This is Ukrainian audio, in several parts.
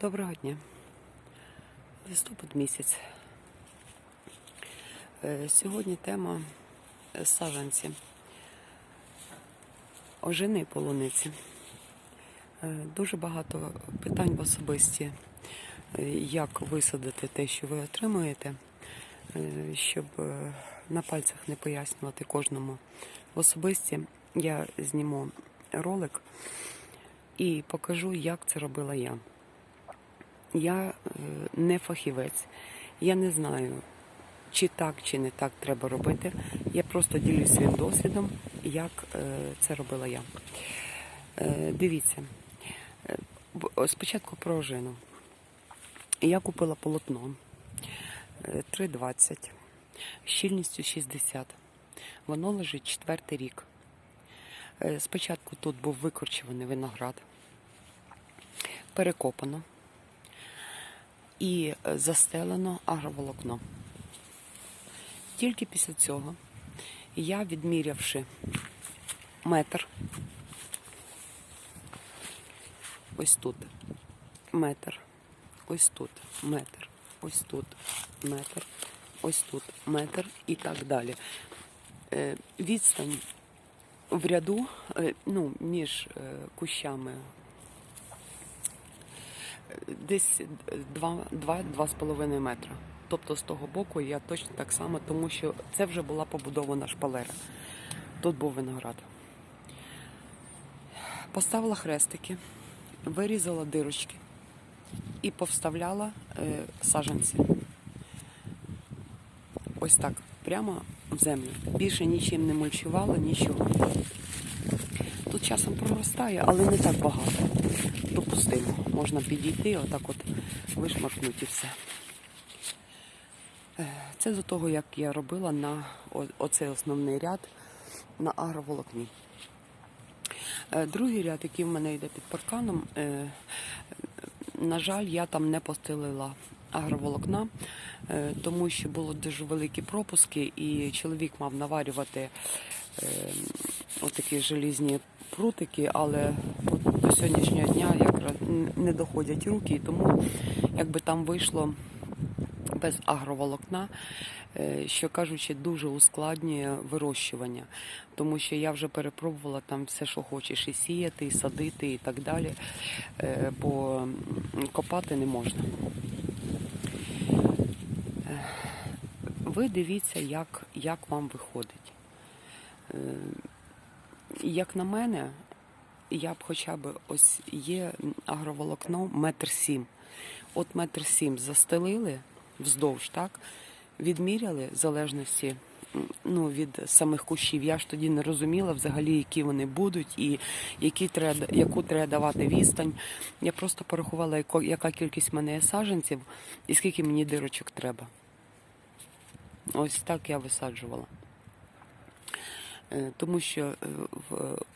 Доброго дня. Листопад місяць. Е, Сьогодні тема е, саджанці. Ожини і полуниці. Е, Дуже багато питань в особисті, як висадити те, що ви отримуєте, щоб на пальцях не пояснювати кожному в особисті. Я зніму ролик і покажу, як це робила я. Я е, не фахівець, я не знаю, чи так, чи не так треба робити. Я просто ділюсь своїм досвідом, як е, це робила я. Е, Дивіться, спочатку про ожину. Я купила полотно е, 3,20, щільністю 60. Воно лежить четвертий рік. Спочатку тут був викорчуваний виноград, перекопано і е, застелено агроволокно. Тільки після цього я, відмірявши метр, ось тут метр, ось тут метр, ось тут метр, ось тут метр і так далі. Е, Відстань в ряду, е, ну, між кущами десь 2-2,5 метра. Тобто з того боку я точно так само, тому що це вже була побудована шпалера. Тут був виноград. Поставила хрестики, вирізала дирочки і повставляла е, саджанці. Ось так, прямо в землю. Більше нічим не мульчувала, нічого. Тут часом проростає, але не так багато. Допустимо. Можна підійти, отак от вишмаркнути все. Е, Це до того, як я робила на оцей основний ряд на агроволокні. Е, Другий ряд, який в мене йде під парканом, е, на жаль, я там не постелила агроволокна, тому що були дуже великі пропуски, і чоловік мав наварювати отакі желізні прутики, але от до сьогоднішнього дня якраз не доходять руки, тому якби там вийшло без агроволокна, е, що кажучи, дуже ускладнює вирощування, тому що я вже перепробувала там все, що хочеш, і сіяти, і садити, і так далі, е, бо копати не можна. Е, Ви дивіться, як, як вам виходить. Як на мене, я б хоча б ось є агроволокно метр сім. От метр сім застелили вздовж, так? Відміряли в залежності ну, від самих кущів. Я ж тоді не розуміла взагалі, які вони будуть і які треба, яку треба давати відстань. Я просто порахувала, яка кількість в мене є саджанців і скільки мені дирочок треба. Ось так я висаджувала. Е, Тому що е,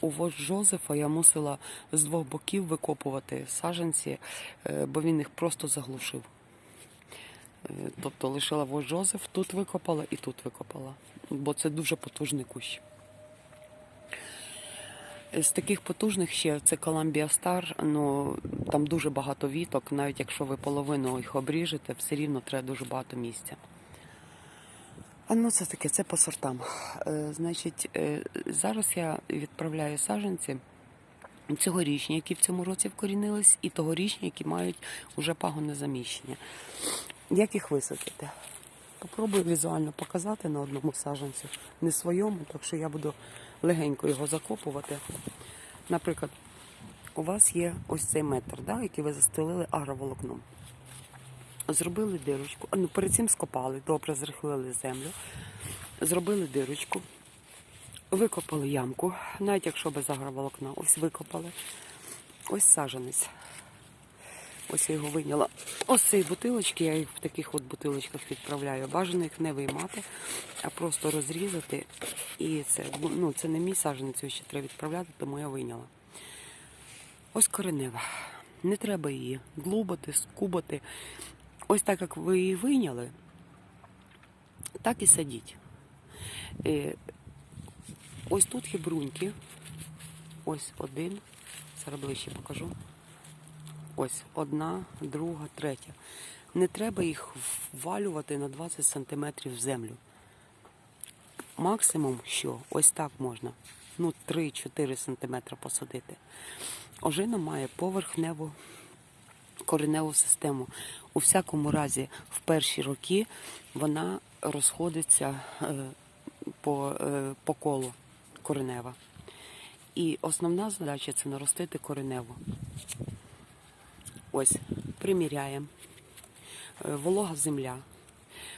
у вождь Жозефа я мусила з двох боків викопувати саджанці, е, бо він їх просто заглушив. Тобто лишила вождь Жозеф, тут викопала і тут викопала, бо це дуже потужний кущ. З таких потужних ще це Columbia Star, ну там дуже багато віток, навіть якщо ви половину їх обріжете, все рівно треба дуже багато місця. А ну це таке, це по сортам. Е, значить, е, зараз я відправляю саджанці цьогорічні, які в цьому році вкорінились, і тогорічні, які мають уже пагоне заміщення. Як їх висадити? Попробую візуально показати на одному саджанці, не своєму, так що я буду легенько його закопувати. Наприклад, у вас є ось цей метр, да, який ви застелили агроволокном. Зробили дирочку, ну перед цим скопали, добре зрихлили землю, зробили дирочку, викопали ямку, навіть якщо без агроволокна, ось викопали. Ось саженець. Ось я його вийняла. Ось цієї бутилочки, я їх в таких от бутилочках відправляю. Бажано їх не виймати, а просто розрізати. І це, ну, це не мій саженець, його ще треба відправляти, тому я вийняла. Ось коренева. Не треба її глубати, скубати. Ось так як ви її вийняли, так і садіть. Е, Ось тут є бруньки. Ось один. Зараз ближче покажу. Ось одна, друга, третя. Не треба їх ввалювати на 20 см в землю. Максимум, що ось так можна. Ну, 3-4 см посадити. Ожина має поверхневу кореневу систему. У всякому разі, в перші роки вона розходиться е, по, е, по колу коренева. І основна задача це наростити кореневу. Ось, приміряємо. Е, Волога земля.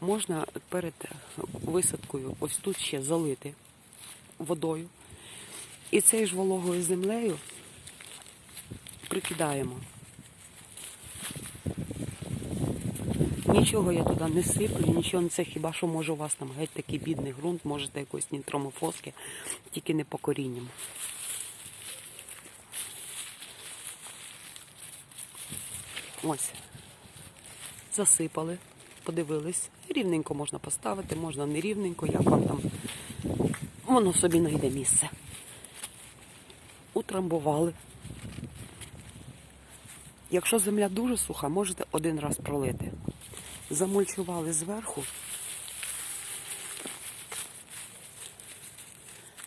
Можна перед висадкою ось тут ще залити водою. І цією ж вологою землею прикидаємо. Нічого я туди не сиплю, нічого це хіба що може у вас там геть такий бідний ґрунт, можете якоїсь нітромофоски, тільки не по корінням. Ось. Засипали, подивились. Рівненько можна поставити, можна не рівненько, як вам там воно собі знайде місце. Утрамбували. Якщо земля дуже суха, можете один раз пролити. Замульчували зверху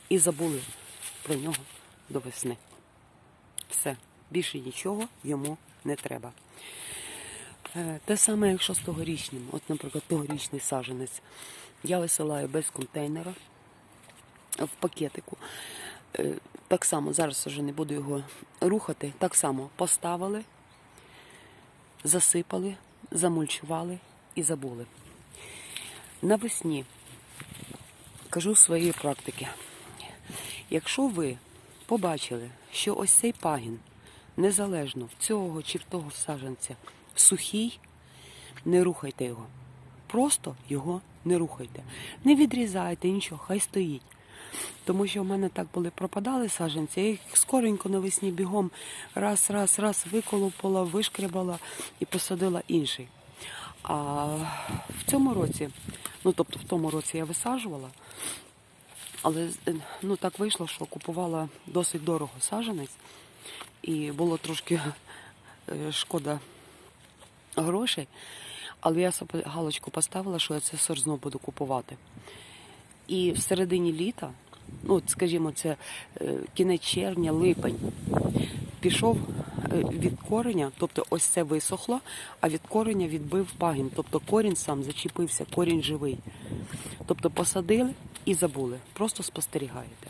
і забули про нього до весни. Все, більше нічого йому не треба. Е, Те саме, якщо з от, наприклад, тогорічний саженець, я висилаю без контейнера в пакетику. Е, Так само зараз вже не буду його рухати. Так само поставили, засипали, замульчували і забули. Навесні кажу своєї практики. Якщо ви побачили, що ось цей пагін, незалежно в цього чи в того саджанця, сухий, не рухайте його. Просто його не рухайте. Не відрізайте нічого, хай стоїть. Тому що в мене так були пропадали саджанці, я їх скоренько навесні бігом раз, раз, раз виколупала, вишкребала і посадила інший. А в цьому році, ну тобто в тому році я висаджувала, але е, ну так вийшло, що купувала досить дорого саджанець, і було трошки е, шкода грошей. Але я собі галочку поставила, що я це все одно буду купувати. І в середині літа, ну скажімо, це е, кінець червня, липень, пішов е, від кореня, тобто ось це висохло, а від кореня відбив пагін. Тобто корінь сам зачепився, корінь живий. Тобто посадили і забули, просто спостерігаєте.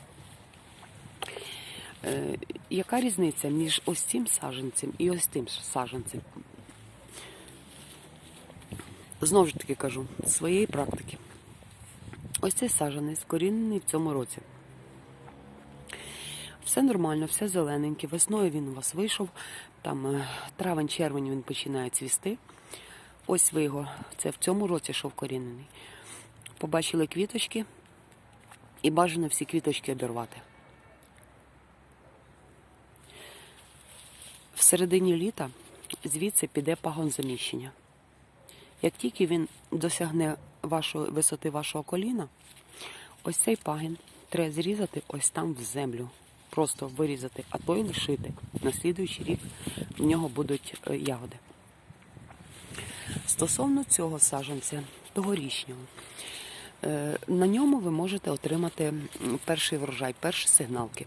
Е, Яка різниця між ось цим саджанцем і ось тим саджанцем? Знову ж таки кажу, з своєї практики. Ось цей саджанець корінений в цьому році. Все нормально, все зелененьке. Весною він у вас вийшов. Там е, травень-червень він починає цвісти. Ось ви його, це в цьому році що вкорінений. Побачили квіточки і бажано всі квіточки обірвати. В середині літа звідси піде пагонзаміщення. Як тільки він досягне вашої висоти вашого коліна, ось цей пагін треба зрізати ось там в землю. Просто вирізати, а то й лишити. На слідуючий рік в нього будуть е, ягоди. Стосовно цього саджанця, тогорічнього, е, на ньому ви можете отримати перший врожай, перші сигналки.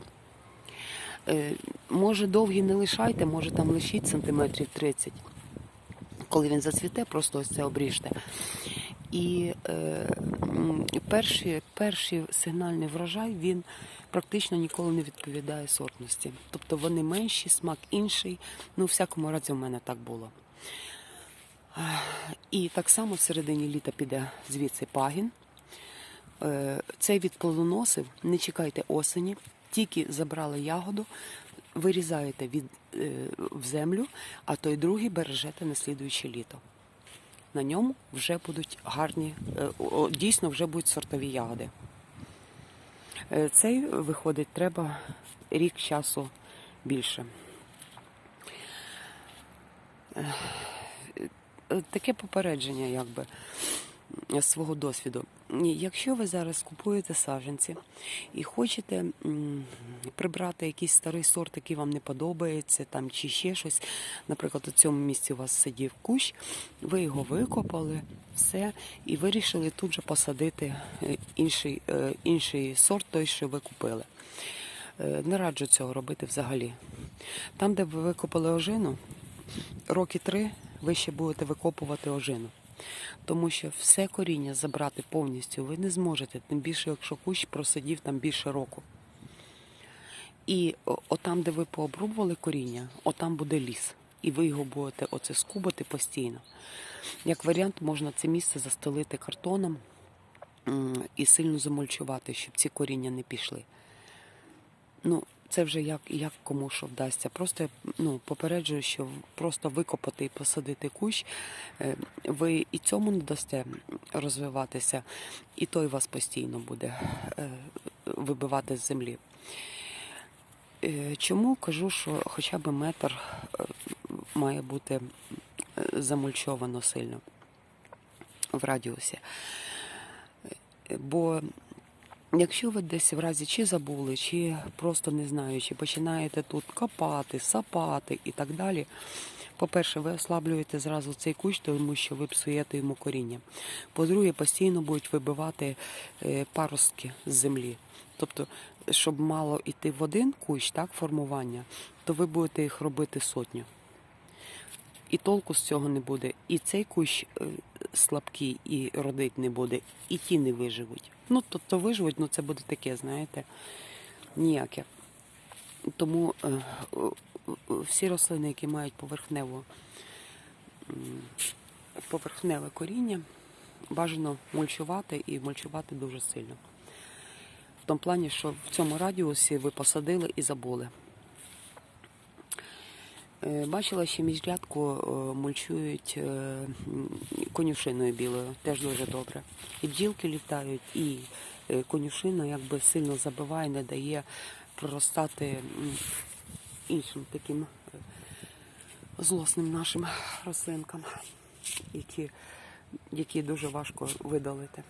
Е, Може довгі не лишайте, може там лишіть сантиметрів 30 коли він зацвіте, просто ось це обріжте. І е, перший, перший сигнальний врожай він практично ніколи не відповідає сортності. Тобто вони менші, смак інший. Ну, у всякому разі, в мене так було. І так само в середині літа піде звідси пагін. Е, Цей від плодоносив, не чекайте осені, тільки забрали ягоду, вирізаєте від, е, в землю, а той другий бережете на слідуюче літо. На ньому вже будуть гарні, е, дійсно вже будуть сортові ягоди. Е, Цей виходить, треба рік часу більше. Е, Таке попередження, якби з свого досвіду. Якщо ви зараз купуєте саджанці і хочете прибрати якийсь старий сорт, який вам не подобається, там чи ще щось, наприклад, у цьому місці у вас сидів кущ, ви його викопали, все, і вирішили тут же посадити е, інший, е, інший сорт, той, що ви купили. Е, Не раджу цього робити взагалі. Там, де ви викопали ожину, роки три ви ще будете викопувати ожину. Тому що все коріння забрати повністю ви не зможете, тим більше, якщо кущ просидів там більше року. І отам, де ви пообрубували коріння, отам буде ліс. І ви його будете оце скубати постійно. Як варіант, можна це місце застелити картоном і сильно замульчувати, щоб ці коріння не пішли. Ну, це вже як, як кому що вдасться. Просто ну, попереджую, що просто викопати і посадити кущ, е, ви і цьому не дасте розвиватися, і той вас постійно буде е, вибивати з землі. Е, Чому кажу, що хоча б метр має бути замульчовано сильно в радіусі? Бо Якщо ви десь в разі чи забули, чи просто не знаю, чи починаєте тут копати, сапати і так далі. По-перше, ви ослаблюєте зразу цей кущ, тому що ви псуєте йому коріння. По-друге, постійно будуть вибивати е, паростки з землі. Тобто, щоб мало йти в один кущ, так, формування, то ви будете їх робити сотню. І толку з цього не буде. І цей кущ е, слабкий і родить не буде, і ті не виживуть. Ну, тобто виживуть, ну це буде таке, знаєте, ніяке. Тому е, всі рослини, які мають поверхневу, поверхневе коріння, бажано мульчувати і мульчувати дуже сильно. В тому плані, що в цьому радіусі ви посадили і забули. Е, Бачила, що міжрядку е, мульчують е, конюшиною білою, теж дуже добре. І бджілки літають, і конюшина якби сильно забиває, не дає проростати іншим таким злосним нашим рослинкам, які, які дуже важко видалити.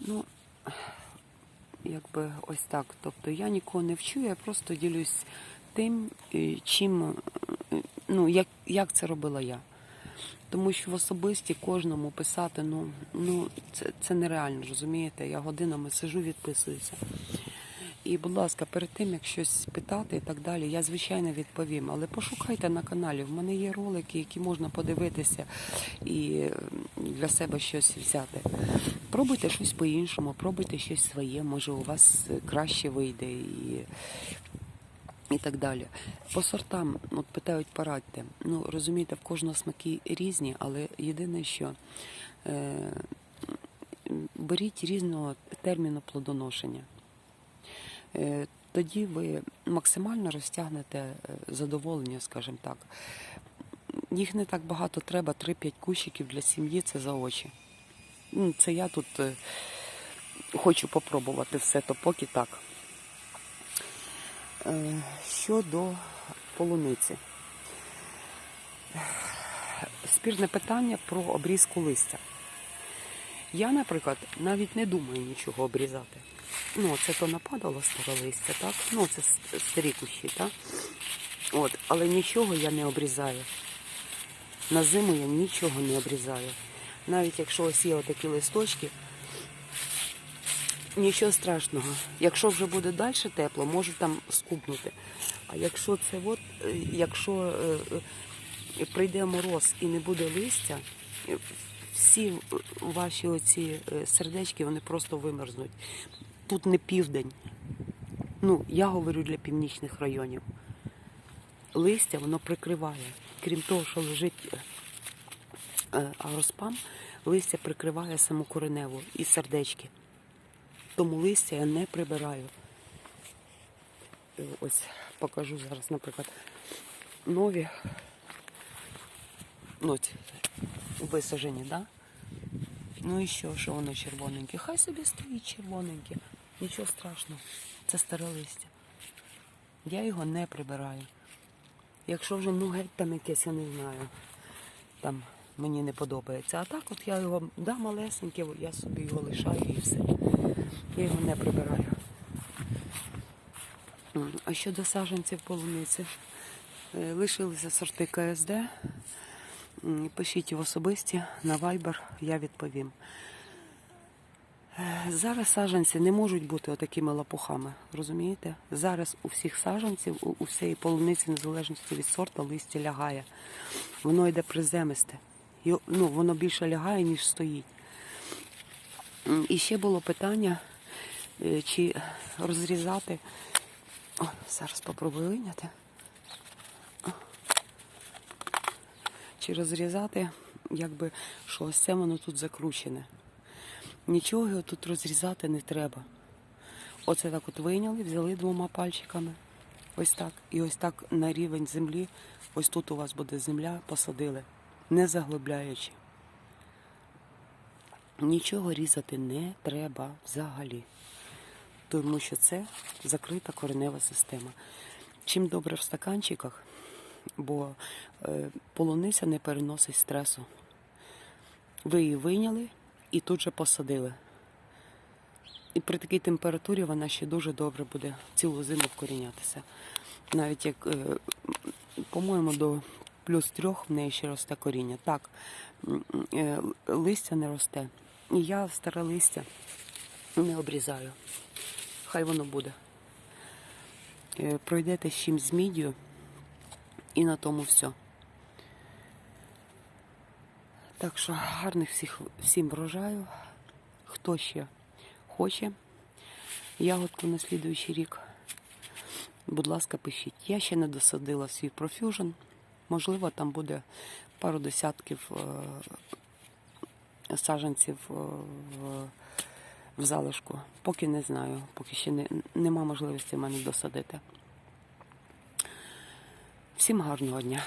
Ну, якби ось так. Тобто я нікого не вчу, я просто ділюсь тим, е, чим, е, ну, як, як це робила я. Тому що в особисті кожному писати, ну, ну це, це нереально, розумієте? Я годинами сижу, відписуюся. І, будь ласка, перед тим, як щось питати і так далі, я звичайно відповім. Але пошукайте на каналі. В мене є ролики, які можна подивитися і для себе щось взяти. Пробуйте щось по-іншому, пробуйте щось своє, може у вас е, краще вийде і, і так далі. По сортам, от питають, порадьте. Ну, розумієте, в кожного смаки різні, але єдине, що е, беріть різного терміну плодоношення. Е, Тоді ви максимально розтягнете е, задоволення, скажімо так. Їх не так багато треба, 3-5 кущиків для сім'ї це за очі. Ну, Це я тут е, хочу попробувати все, то поки так. Е, Щодо полуниці. Спірне питання про обрізку листя. Я, наприклад, навіть не думаю нічого обрізати. Ну, це то нападало старе листя, так? Ну, це старі кущі, так? От, але нічого я не обрізаю. На зиму я нічого не обрізаю. Навіть якщо ось є отакі листочки, нічого страшного. Якщо вже буде далі тепло, можу там скупнути. А якщо це от, е, якщо е, е, прийде мороз і не буде листя, всі ваші оці сердечки вони просто вимерзнуть. Тут не південь. Ну, я говорю для північних районів. Листя воно прикриває. Крім того, що лежить агроспам, листя прикриває саму кореневу і сердечки. Тому листя я не прибираю. Е, Ось покажу зараз, наприклад, нові ну, висажені, да? Ну і що, що воно червоненьке? Хай собі стоїть червоненьке. Нічого страшного. Це старе листя. Я його не прибираю. Якщо вже ну геть там якесь, я не знаю, там мені не подобається. А так от я його, да, малесенький, я собі його лишаю і все. Я його не прибираю. М, А щодо саджанців полуниці, е, лишилися сорти КСД. Пишіть в особисті на Viber, я відповім. Е, Зараз саджанці не можуть бути отакими лапухами, розумієте? Зараз у всіх саджанців, у, всієї полуниці, незалежності від сорту, листя лягає. Воно йде приземисте. Ну, воно більше лягає, ніж стоїть. І ще було питання, е, чи розрізати. О, зараз попробую виняти. Чи розрізати, якби, що ось це воно тут закручене. Нічого його тут розрізати не треба. Оце так от вийняли, взяли двома пальчиками. Ось так. І ось так на рівень землі. Ось тут у вас буде земля, посадили, не заглибляючи. Нічого різати не треба взагалі. Тому що це закрита коренева система. Чим добре в стаканчиках, бо е, полуниця не переносить стресу. Ви її вийняли і тут же посадили. І при такій температурі вона ще дуже добре буде цілу зиму вкорінятися. Навіть як, е, по-моєму, до плюс трьох в неї ще росте коріння. Так, е, листя не росте. І я старе листя не обрізаю. Хай воно буде. Е, Пройдете з чимсь з мідію, і на тому все. Так що гарних всіх, всім врожаю. Хто ще хоче ягодку на слідуючий рік, будь ласка, пишіть. Я ще не досадила свій профюжн. Можливо, там буде пару десятків е, саджанців е, в, в залишку. Поки не знаю, поки ще не, нема можливості в мене досадити. Всім гарного дня.